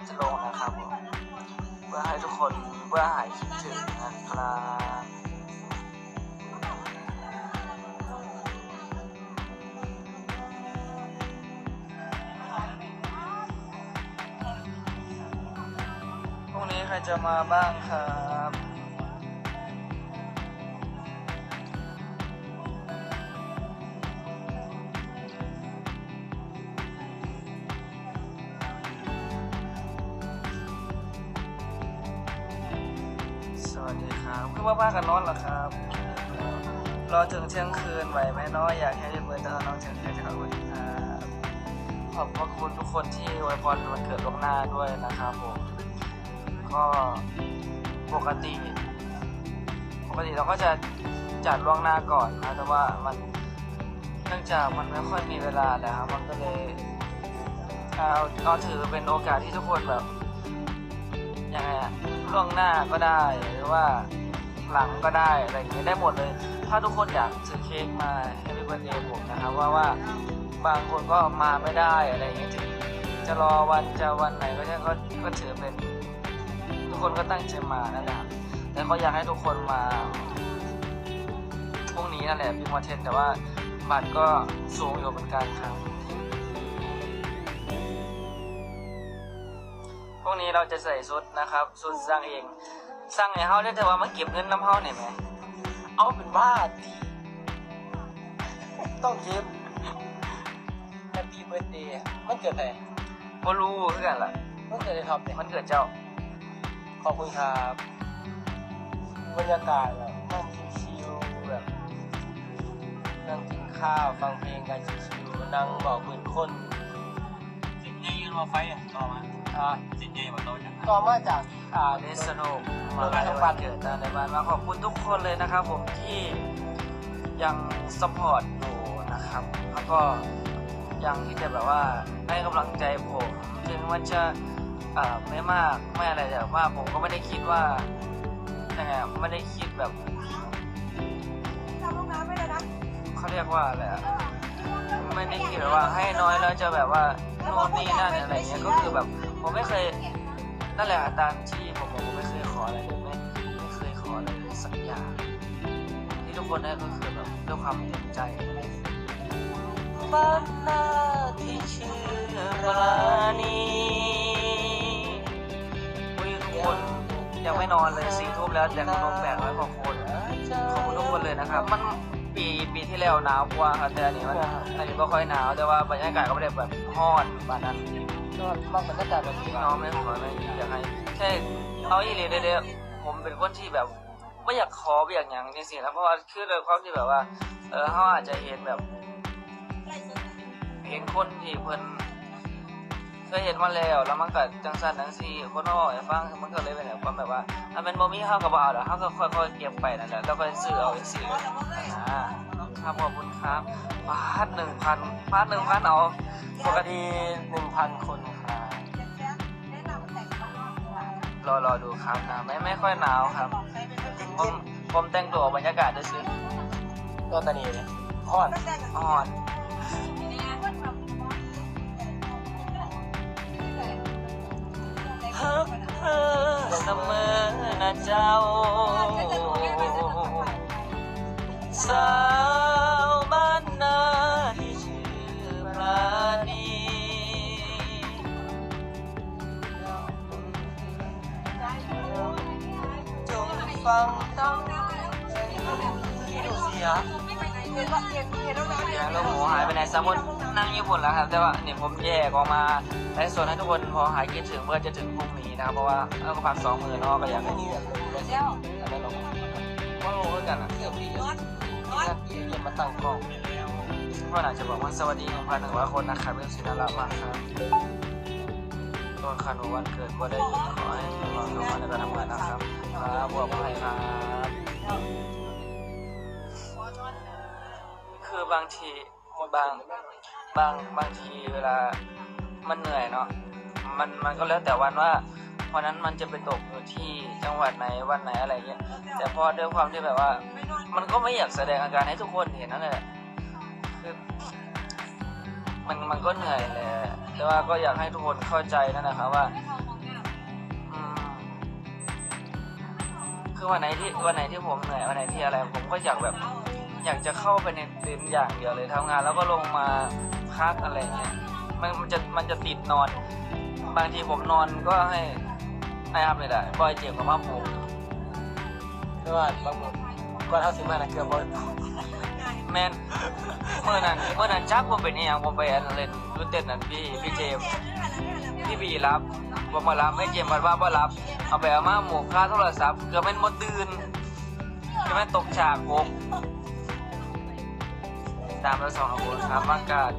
ก็จะลงนะครับผมเพื่อให้ทุกคนเพื่อหายคิดถึงนะครับพรุ่งนี้ใครจะมาบ้างครับ คือว่าบ้ากันนอนเหรอครับ รอถึงเที่ยงคืนไหวไหมน้อยอยากให้ได้เปิดตาน้องเที่ยงคืนครับสวัสดีครับขอบพระคุณทุกคนที่อวยพรวันเกิดล่วงหน้าด้วยนะครับผม ก็ปกติ ปกติเราก็จะจัดล่วงหน้าก่อนนะแต่ว่ามันเนื่องจากมันไม่ค่อยมีเวลาแล้วครับมันก็เลยเอาเอาถือเป็นโอกาสที่ทุกคนแบบยังไงล่วงหน้าก็ได้หรือว่า หลังก็ได้อะไรอย่างเงี้ยได้หมดเลย ถ้าทุกคนอยากซื้อเค้กมาให้พี่เบิร์ดเดย์ผมนะครับว่าว่าบางคนก็มาไม่ได้อะไรอย่างเงี้ยถึงจะรอวันจะวันไหนก็ใช่ก็ก็ถือเป็น ทุกคนก็ตั้งใจมานั่นแหละแต่ก็อยากให้ทุกคนมาพรุ่งนี้นั่นแหละพี่มอเทนแต่ว่าบัตรก็สูงอยู่เหมือนกันครับพวกนี้เราจะใส่ชุดนะครับชุดสร้างเอง สร้างให้เฮาได้แต่ว่ามาเก็บเงินน้ำเฮาเนี่ยไหมเอาเป็นว่าดีต้องเก็บแฮปปี้เบิร์ดเดย์มันเกิดอะไรบ่รู้คือกันล่ะ มันเกิดในท็อปเนี่ยมันเกิดเจ้า ขอบคุณครับบรรยากาศแบบนั่งชิวๆแบบนั่งกินข้าวฟังเพลงกันชิวๆนั่งบอกคุยคนสิ่งใหญ่ยืน รอไฟอะต่อมาอ่าสิ่งใหญ่มาโตจากต่อมาจากอ่าอันนี้สนุกมาในวันเกิดนะในวันมาขอบคุณทุกคนเลยนะครับผมที่ยังสปอร์ตอยู่นะครับ แล้วก็ยังที่จะแบบว่าให้กำลังใจผมถึงมันจะอ่าไม่มากไม่อะไรแต่ว่าผมก็ไม่ได้คิดว่ายังไงอะไม่ได้คิดแบบทำห้องน้ำไม่ได้นะเขาเรียกว่าอะไรอะไม่ได้คิดแบบว่าให้น้อยแล้วจะแบบว่า โน่นนี่นั่นอะไรเงี้ยก็คือแบบผมไม่เคยนั่นแหละตามที่ผมบอกผมไม่เคยขออะไรเลยไม่ไม่เคยขออะไรเลยสักอย่างที่ทุกคนได้ก็คือแบบด้วยความเต็มใจบ้านนาที่ชื่อรานีอุ้ยทุกคนยังไม่นอนเลยสี่ทุ่มแล้วแต่ขนมแปดร้อยกว่าคนขอบคุณทุกคนเลยนะครับมัน ปีปีที่แล้วหนาวกว่าครับแต่อันนี้มันอันนี้ก็ค่อยหนาวแต่ว่าบรรยากาศก็ไม่ได้แบบร้อนปานนั้นก็บางบรรยากาศแบบนี้น้องไม่ขอไม่อยากให้แค่เอาอีหลีเด้อๆผมเป็นคนที่แบบไม่อยากขอไม่อยากหยังจริงๆนะเพราะว่าคือโดยความที่แบบว่า เออเขาอาจจะเห็นแบบ เห็นคนที่เพิ่น เคยเห็นมาแล้วแล้วมันก็จังสันจังซีคนเขาบอกให้ฟังมันก็เลยเป็นแบบความแบบว่าถ้าเป็นบ่มีเฮาก็บ่เอาดอกเฮาก็ค่อยๆเก็บไปนั่นแหละแล้วก็ซื้อเอาจังซี่อ่าครับขอบคุณครับบาท1,000บาท1,000เอาปกติหนึ่งพันคนครับรอรอดูครับนะไม่ไม่ค่อยหนาวครับผมผมแต่งตัวบรรยากาศด้วยซื้อก็ตอนนี้เนี่ยฮอดก็แต่งกับอ่อนฮักเธอเสมอนะเจ้าสาวบ้านนาที่ชื่อป ยแล้วนะเดี๋ยเราหมูหายไปไหนสมมตินั่งญี่ปุ่นแล้วครับ แต่ว่าเนี่ยผมแยกออกมาไลฟ์สดให้ทุกคนพอหายคิดถึงเมื่อจะถึงพรุ่งนี้นะครับเพราะว่าเราก็พักสองมือเนาะก็อยากให้นี่แบบเลยแล้วอันนั้นเราก็รู้เหมือนกันนะเที่ยวดีร้อนร้อนที่เยี่ยมาตั้งกล้องก็อาจจะบอกว่าสวัสดี1,100คนนะครับเป็นสินาระมากครับต้นคันวันเกิดก็ได้ขอให้ทุกวันในการทำงานนะครับครับบวกให้ครับ บางทีบางบางบางทีเวลามันเหนื่อยเนาะมันมันก็แล้วแต่วันว่าวันนั้นมันจะไปตกอยู่ที่จังหวัดไหนวันไหนอะไรเงี้ยแต่พอด้วยความที่แบบว่า มันก็ไม่อยากแสดงอาการให้ทุกคนเห็นนั่นแหละคือมันมันก็เหนื่อยแหละแต่ว่าก็อยากให้ทุกคนเข้าใจนั่นนะครับว่าคือวันไหนที่วันไหนที่ผมเหนื่อยวันไหนที่อะไร ผมก็อยากแบบ อยากจะเข้าไปในเต็นท์อย่างเดียวเลยทำงานแล้วก็ลงมาพักอะไรเงี้ยมันมันจะมันจะติดนอน บางทีผมนอนก็ให้ให้ครับเลยแหละบอยเจ็บกับมาผมคือว่าบางหมดก่อนเท่าสิมานะเกือบบอลแมนเมื่อนั้นเมื่อนั้นจักผมเป็นอย่างผมไปอันเล่นยูเต้นนั่นพี่พี่เจมพี่บีรับผมมารับไม่เจมมันว่าบ่รับเอาไปเอามาหมูค่าโทรศัพท์เกือบเป็นหมดตื่นเกือบเป็นตกฉากผม ตามแล้วสองคนครับอากาศ